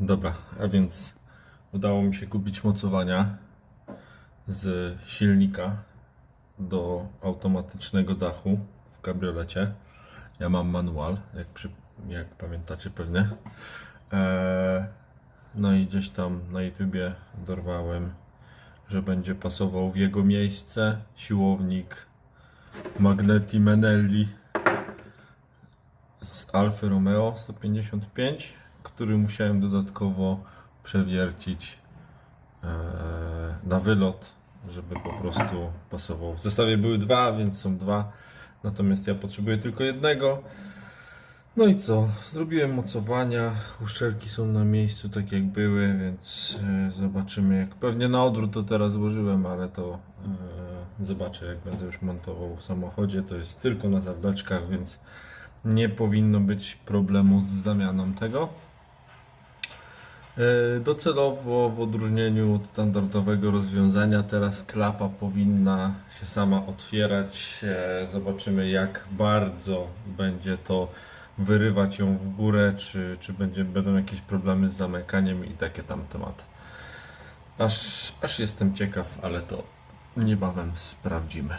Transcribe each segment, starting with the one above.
Dobra, a więc udało mi się kupić mocowania z silnika do automatycznego dachu w kabriolecie. Ja mam manual, jak, przy, jak pamiętacie pewnie. Eee, no i gdzieś tam na YouTubie dorwałem, że będzie pasował w jego miejsce siłownik Magneti Menelli z Alfa Romeo 155, który musiałem dodatkowo przewiercić e, na wylot, żeby po prostu pasował. W zestawie były dwa, więc są dwa, natomiast ja potrzebuję tylko jednego. No i co? Zrobiłem mocowania, uszczelki są na miejscu tak jak były, więc e, zobaczymy jak. Pewnie na odwrót to teraz złożyłem, ale to e, zobaczę jak będę już montował w samochodzie. To jest tylko na zawleczkach, więc nie powinno być problemu z zamianą tego. E, Docelowo w odróżnieniu od standardowego rozwiązania teraz klapa powinna się sama otwierać. E, Zobaczymy jak bardzo będzie to wyrywać ją w górę, czy, czy będzie, będą jakieś problemy z zamykaniem i takie tam tematy. Aż, aż jestem ciekaw, ale to niebawem sprawdzimy.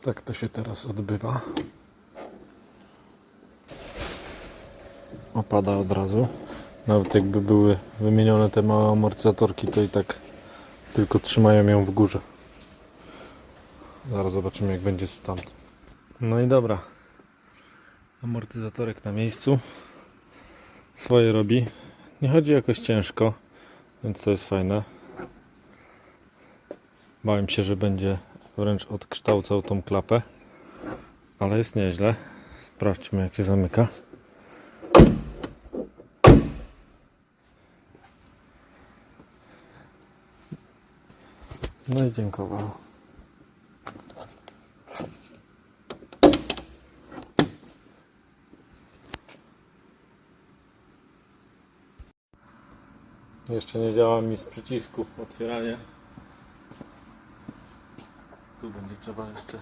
Tak to się teraz odbywa. Opada od razu. Nawet jakby były wymienione te małe amortyzatorki, to i tak tylko trzymają ją w górze. Zaraz zobaczymy, jak będzie stąd. No i dobra. Amortyzatorek na miejscu. Swoje robi. Nie chodzi jakoś ciężko, więc to jest fajne. Bałem się, że będzie wręcz odkształcał tą klapę, ale jest nieźle. Sprawdźmy, jak się zamyka. No i dziękował. Jeszcze nie działa mi z przycisku otwieranie. Tu będzie trzeba jeszcze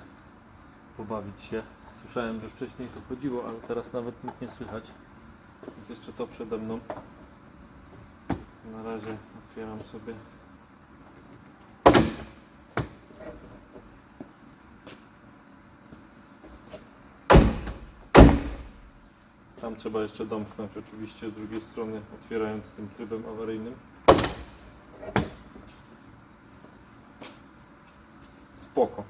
pobawić się. Słyszałem, że wcześniej to chodziło, ale teraz nawet nic nie słychać. Więc jeszcze to przede mną. Na razie otwieram sobie. Tam trzeba jeszcze domknąć oczywiście z drugiej strony, otwierając tym trybem awaryjnym. Spoko.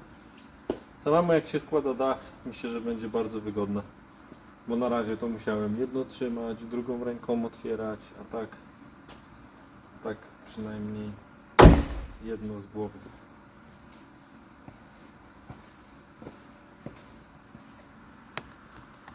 Samemu jak się składa dach, myślę, że będzie bardzo wygodne. Bo na razie to musiałem jedno trzymać, drugą ręką otwierać, a tak, tak przynajmniej jedno z głowy